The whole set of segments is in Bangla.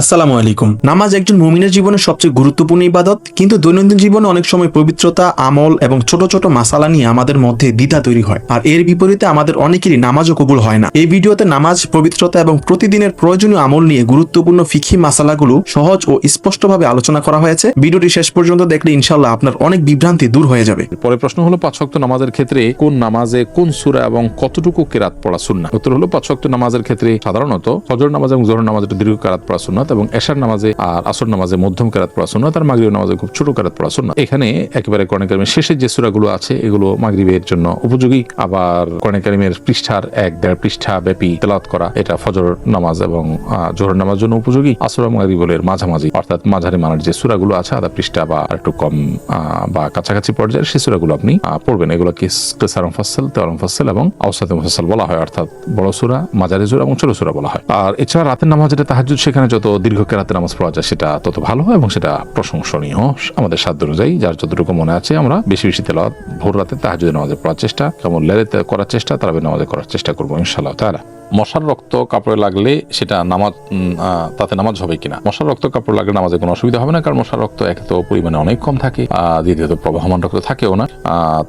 আসসালামু আলাইকুম। নামাজ একজন মুমিনের জীবনে সবচেয়ে গুরুত্বপূর্ণ ইবাদত, কিন্তু দৈনন্দিন জীবনে অনেক সময় পবিত্রতা, আমল এবং ছোট ছোট মাসালা নিয়ে আমাদের মধ্যে দ্বিধা তৈরি হয়। আর এর বিপরীতে আমাদের অনেকেরই নামাজও কবুল হয় না। এই ভিডিওতে নামাজ, পবিত্রতা এবং প্রতিদিনের প্রয়োজনীয় আমল নিয়ে গুরুত্বপূর্ণ ফিখি মাসালাগুলো সহজ ও স্পষ্টভাবে আলোচনা করা হয়েছে। ভিডিওটি শেষ পর্যন্ত দেখলে ইনশাল্লাহ আপনার অনেক বিভ্রান্তি দূর হয়ে যাবে। পরে প্রশ্ন হলো, পাঁচ ওয়াক্ত নামাজের ক্ষেত্রে কোন নামাজে কোন সূরা এবং কতটুকু কেরাত পড়া সুন্নাত উত্তর হলো, পাঁচ ওয়াক্ত নামাজের ক্ষেত্রে সাধারণত ফজর নামাজ এবং জোহর নামাজে দীর্ঘ কেরাত পড়া সুন্নাত এবং এশার নামাজে আর আসর নামাজে মধ্যম কেরাত পড়া সুন্নাত আর মাগরিব নামাজে খুব ছোট কেরাত পড়া সুন্নাত। এখানে একেবারে কোরআন কারিমের শেষের যে সূরাগুলো আছে, এগুলো মাগরিবের জন্য উপযোগী। আবার কোরআন কারিমের পৃষ্ঠার এক, দেড় পৃষ্ঠা ব্যাপী তেলাওয়াত করা, এটা ফজর নামাজ এবং জোহর নামাজ জন্য উপযোগী। আসর মাগরিবের মাঝামাঝি, অর্থাৎ মাঝারি মানের যে সূরাগুলো আছে, আধা পৃষ্ঠা বা একটু কম বা কাছাকাছি পর্যায়ের সেই সূরাগুলো আপনি পড়বেন। এগুলো কেসার মুফাসসাল তেওয়াল মুফাসসাল এবং আওসাত মুফাসসাল বলা হয়, অর্থাৎ বড় সূরা, মাঝারি সূরা এবং ছোট সূরা বলা হয়। আর এছাড়া রাতের নামাজ যেটা তাহাজ্জুদ, সেখানে যত দীর্ঘ কেরাতে নামাজ পড়া যায়, সেটা তত ভালো এবং সেটা প্রশংসনীয়। আমাদের সাধ্য অনুযায়ী, যার যতটুকু মনে আছে, আমরা বেশি বেশি তেলা ভোর রাতে তাহাজুদের নামাজে পড়ার চেষ্টা, কেমন লেরে করার চেষ্টা তারাবে নামাজে করার চেষ্টা করব, ইনশাআল্লাহ তাআলা। মশার রক্ত কাপড়ে লাগলে সেটা নামাজ তাতে নামাজ হবে কিনা? মশার রক্ত কাপড় লাগলে নামাজে কোনো অসুবিধা হবে না, কারণ মশার রক্ত এক তো পরিমাণে অনেক কম থাকে। দ্বিতীয়ত প্রবাহমান রক্ত থাকেও না।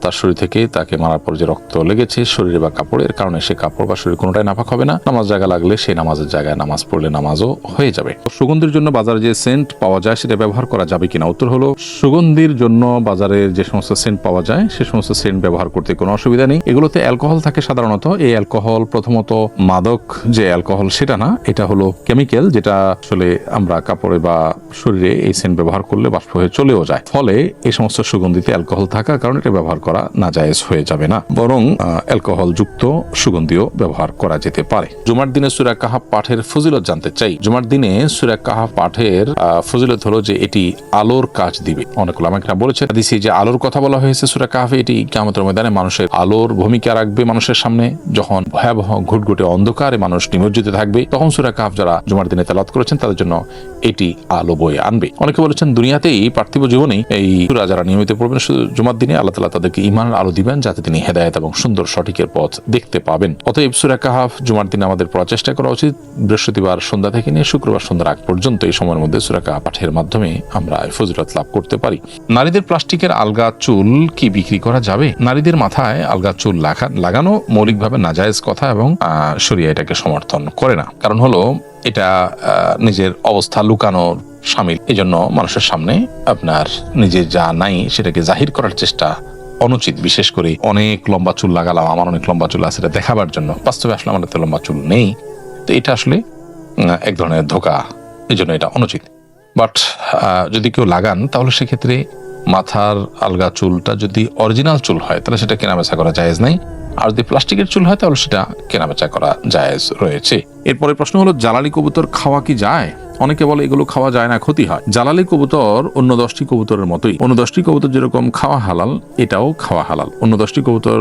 তার শরীর থেকে তাকে মারার পর যে রক্ত লেগেছে শরীরে বা কাপড়ের কারণে সে কাপড় বা শরীর কোনোটাই নাফাক হবে না। নামাজ জায়গা লাগলে সেই নামাজের জায়গায় নামাজ পড়লে নামাজও হয়ে যাবে। সুগন্ধির জন্য বাজারে যে সেন্ট পাওয়া যায় সেটা ব্যবহার করা যাবে কিনা? উত্তর হলো, সুগন্ধির জন্য বাজারে যে সমস্ত সেন্ট পাওয়া যায় সে সমস্ত সেন্ট ব্যবহার করতে কোনো অসুবিধা নেই। এগুলোতে অ্যালকোহল থাকে সাধারণত। এই অ্যালকোহল প্রথমত মাদক যে অ্যালকোহল, সেটা না, এটা হলো কেমিক্যাল যেটা আসলে আমরা কাপড়ে বা শরীরে এই সেন্ট ব্যবহার করলে বাষ্প হয়ে চলেও যায়। ফলে এই সমস্ত সুগন্ধিতে অ্যালকোহল থাকার কারণে এটা ব্যবহার করা না নাজায়েজ হয়ে যাবে না, বরং অ্যালকোহল যুক্ত সুগন্ধিও ব্যবহার করা যেতে পারে। জুমার দিনে সুরা কাহা পাঠের ফজিলত জানতে চাই। জুমার দিনে সুরা কাহা পাঠের ফজিলত হলো যে এটি আলোর কাজ দিবে। অনেক আমাকে বলেছে হাদিসে যে আলোর কথা বলা হয়েছে সুরা কাহাফে, এটি কিয়ামতের ময়দানে মানুষের আলোর ভূমিকা রাখবে মানুষের সামনে, যখন ভয়াবহ ঘুটঘুটে অন্ধকারে মানুষ নিমজ্জিত থাকবে। তখন সুরা কাহাফ যারা জুমার দিনে তেলাত করেছেন, তাদের জন্য এটি আলো বয়ে আনবে। অনেকে বলেছেন, দুনিয়াতেই পার্থিব জীবনেই এই সুরা যারা নিয়মিত পড়বেন জুমার দিনে আল্লাহ তালা তাদেরকে ইমানের আলো দিবেন, যাতে তিনি হেদায়ত এবং সুন্দর সঠিকের পথ দেখতে পাবেন। অতএব সুরা কাহাফ জুমার দিনে আমাদের পড়ার চেষ্টা করা উচিত। বৃহস্পতিবার সন্ধ্যা থেকে নিয়ে শুক্রবার সন্ধ্যার আগ পর্যন্ত এই সময়ের মধ্যে সুরা কাহা পাঠের মাধ্যমে আমরা ফজিলত লাভ করতে পারি। নারীদের প্লাস্টিকের আলগা চুল কি বিক্রি করা যাবে? নারীদের মাথায় আলগা চুল লাগানো মৌলিকভাবে নাজায়েজ কথা এবং শরিয়া এটাকে সমর্থন করে না। কারণ হলো, এটা নিজের অবস্থা লুকানোর সামিল। এই জন্য মানুষের সামনে আপনার নিজের যা নাই সেটাকে জাহির করার চেষ্টা অনুচিত। বিশেষ করে অনেক লম্বা চুল লাগালাম, আমার অনেক লম্বা চুল আছে, এটা দেখাবার জন্য। বাস্তবে আসলে আমার এত লম্বা চুল নেই। তো এটা আসলে এক ধরনের ধোকা। এই জন্য এটা অনুচিত। বাট যদি কেউ লাগান, তাহলে সেক্ষেত্রে মাথার আলগা চুলটা যদি অরিজিনাল চুল হয়, তাহলে সেটা কেনাবেচা করা জায়েজ নাই। আর যদি প্লাস্টিকের চুল হয় তাহলে সেটা কেনাবেচা করা জায়েজ রয়েছে। এরপরে প্রশ্ন হলো, জ্বালানি কবুতর খাওয়া কি যায়? অনেকে বলে, এগুলো খাওয়া যায় না, ক্ষতি হয়। জ্বালালি কবুতর অন্য দশটি কবুতরের মতোই। অন্য দশটি কবুতর যেরকম খাওয়া হালাল, এটাও খাওয়া হালাল। অন্য দশটি কবুতর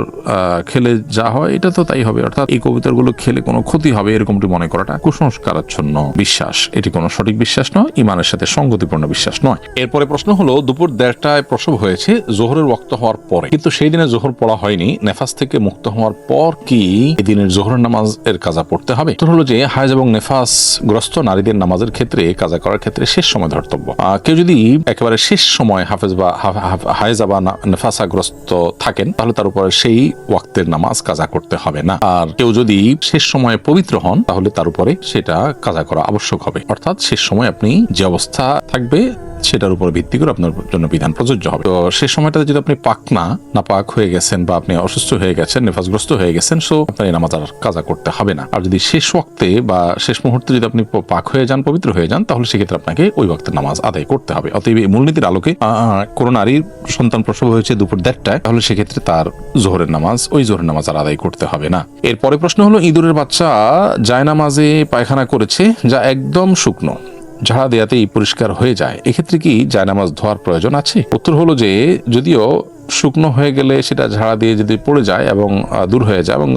খেলে যা হয়, এটা তো তাই হবে। অর্থাৎ এই কবুতরগুলো খেলে কোনো ক্ষতি হবে, এরকমটি মনে করাটা কুসংস্কারাচ্ছন্ন বিশ্বাস। এটি কোনো সঠিক বিশ্বাস নয়, ইমানের সাথে সঙ্গতিপূর্ণ বিশ্বাস নয়। এরপরে প্রশ্ন হলো, দুপুর দেড়টায় প্রসব হয়েছে, জোহরের ওয়াক্ত হওয়ার পরে। কিন্তু সেই দিনে জোহর পড়া হয়নি, নেফাস থেকে মুক্ত হওয়ার পর কি এদিনের দিনের জোহরের নামাজ এর কাজা পড়তে হবে? তো হলো যে হায়জ এবং নেফাস গ্রস্ত নারীদের নামাজের ক্ষেত্রে, কাজা করার ক্ষেত্রে শেষ সময় ধর্তব্য। কেউ যদি একেবারে শেষ সময় হাফেজ বা হায়জা বা নেফাসাগ্রস্ত থাকেন, তাহলে তার উপরে সেই ওয়াক্তের নামাজ কাজা করতে হবে না। আর কেউ যদি শেষ সময়ে পবিত্র হন, তাহলে তার উপরে সেটা কাজা করা আবশ্যক হবে। অর্থাৎ শেষ সময় আপনি যে অবস্থা থাকবে সেটার উপর ভিত্তি করে আপনার জন্য বিধান প্রযোজ্য হবে। তো সেই সময়টাতে যদি আপনি পাক না না পাক হয়ে গেছেন বা আপনি অসুস্থ হয়ে গেছেন নেফাসগ্রস্ত হয়ে গেছেন সো আপনার এই নামাজ আর কাজা করতে হবে না। আর যদি শেষ ওয়াক্তে বা শেষ মুহূর্তে যদি আপনি পাক হয়ে যান, পবিত্র হয়ে যান, তাহলে সেক্ষেত্রে আপনাকে ওই ওয়াক্তের নামাজ আদায় করতে হবে। অতএব এই মূলনীতির আলোকে কোনো নারীর সন্তান প্রসব হয়েছে দুপুর দেড়টায়, তাহলে সেক্ষেত্রে তার জোহরের নামাজ, ওই জোহরের নামাজ আর আদায় করতে হবে না। এরপরে প্রশ্ন হলো, ইঁদুরের বাচ্চা জায়নামাজে পায়খানা করেছে, যা একদম শুকনো। ঝাড়া দেওয়াতেই পরিষ্কার হয়ে যায়। এক্ষেত্রে কি জায়নামাজ ধোয়ার প্রয়োজন আছে? উত্তর হলো যে, যদিও শুকনো হয়ে গেলে সেটা ঝাড়া দিয়ে যদি পড়ে যায় এবং দূর হয়ে যায় এবং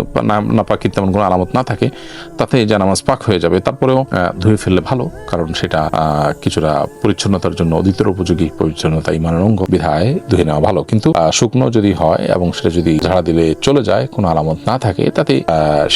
নাপাকির তেমন কোনো আলামত না থাকে তাতে জানামাজ পাক হয়ে যাবে। তারপরেও ধুয়ে ফেললে ভালো, কারণ সেটা কিছুটা পরিচ্ছন্নতার জন্য অধিকতর উপযোগী পরিচ্ছন্নতা, ইমানের অঙ্গ বিধায় ধুয়ে নেওয়া ভালো। কিন্তু শুকনো যদি হয় এবং সেটা যদি ঝাড়া দিলে চলে যায়, কোনো আলামত না থাকে, তাতে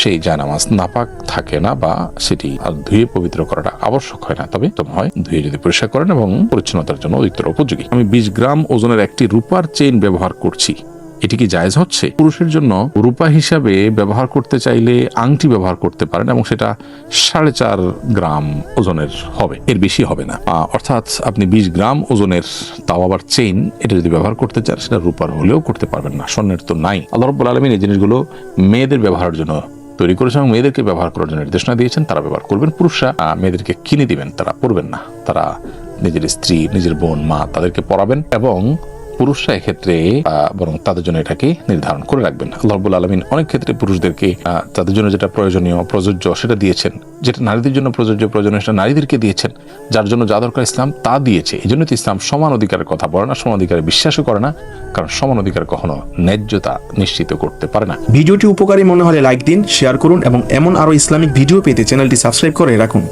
সেই জানামাজ নাপাক থাকে না বা সেটি ধুয়ে পবিত্র করাটা আবশ্যক হয় না। তবে হয়, ধুয়ে যদি পরিষ্কার করেন এবং পরিচ্ছন্নতার জন্য অধিকতর উপযোগী। আমি বিশ গ্রাম ওজনের একটি রূপার চেইন ব্যবহার করছি। এটি কি জায়েজ হচ্ছে? পুরুষের জন্য রূপা হিসাবে ব্যবহার করতে চাইলে আংটি ব্যবহার করতে পারেন এবং সেটা সাড়ে চার গ্রাম ওজনের হবে। এর বেশি হবে না। অর্থাৎ আপনি বিশ গ্রাম ওজনের তাও আবার চেইন এটা যদি ব্যবহার করতে চান, সেটা রূপার হলেও করতে পারবেন না। স্বর্ণের তো নাই। আল্লাহ রব্বুল আলমিন এই জিনিসগুলো মেয়েদের ব্যবহারের জন্য তৈরি করেছেন এবং মেয়েদেরকে ব্যবহার করার জন্য নির্দেশনা দিয়েছেন। তারা ব্যবহার করবেন। পুরুষরা মেয়েদেরকে কিনে দিবেন। তারা পড়বেন না। তারা নিজের স্ত্রী, নিজের বোন, মা তাদেরকে পড়াবেন এবং পুরুষরা এক্ষেত্রে বরং তাদের জন্য এটাকে নির্ধারণ করে রাখবেন আল্লাহ রবুল আলমিন অনেক ক্ষেত্রে পুরুষদেরকে তাদের জন্য যেটা প্রয়োজনীয়, প্রযোজ্য, সেটা দিয়েছেন। যেটা নারীদের জন্য প্রযোজ্য, প্রয়োজনীয়, সেটা নারীদেরকে দিয়েছেন। যার জন্য যা দরকার ইসলাম, তা দিয়েছে। এই জন্য তো ইসলাম সমান অধিকারের কথা বলে না, সমান অধিকারে বিশ্বাসও করে না, কারণ সমান অধিকার কখনো ন্যায্যতা নিশ্চিত করতে পারে না। ভিডিওটি উপকারী মনে হলে লাইক দিন, শেয়ার করুন এবং এমন আরও ইসলামিক ভিডিও পেতে চ্যানেলটি সাবস্ক্রাইব করে রাখুন।